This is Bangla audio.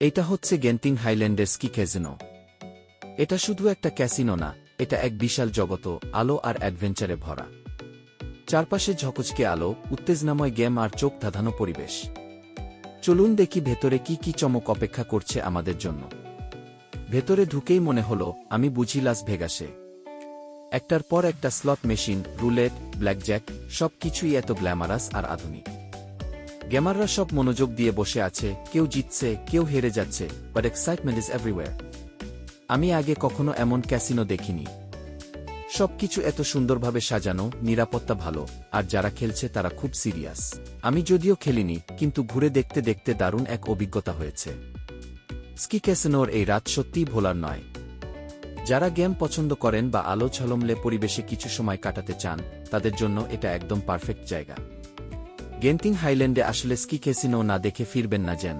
এটা হচ্ছে গেন্টিং হাইল্যান্ডের স্কি ক্যাজিনো। এটা শুধু একটা ক্যাসিনো না, এটা এক বিশাল জগত আলো আর অ্যাডভেঞ্চারে ভরা। চারপাশে ঝকচকে আলো, উত্তেজনাময় গেম আর চোখ ধাঁধানো পরিবেশ। চলুন দেখি ভেতরে কি কি চমক অপেক্ষা করছে আমাদের জন্য। ভেতরে ঢুকেই মনে হলো, আমি বুঝি লাস ভেগাসে। একটার পর একটা স্লট মেশিন, রুলেট, ব্ল্যাকজ্যাক সব কিছুই এত গ্ল্যামারাস আর আধুনিক। গেমাররা সব মনোযোগ দিয়ে বসে আছে, কেউ জিতছে, কেউ হেরে যাচ্ছে বাট এক্সাইটমেন্ট ইজ এভরিওয়্যার আমি আগে কখনো এমন ক্যাসিনো দেখিনি। সবকিছু এত সুন্দরভাবে সাজানো, নিরাপত্তা ভালো, আর যারা খেলছে তারা খুব সিরিয়াস আমি যদিও খেলিনি, কিন্তু ঘুরে দেখতে দেখতে দারুণ এক অভিজ্ঞতা হয়েছে। স্কি ক্যাসিনোর এই রাত সত্যিই ভোলার নয়। যারা গেম পছন্দ করেন বা আলো ঝলমলে পরিবেশে কিছু সময় কাটাতে চান, তাদের জন্য এটা একদম পারফেক্ট জায়গা। গেন্টিং হাইল্যান্ডে আসলে স্কি ক্যাসিনো না দেখে ফিরবেন না যেন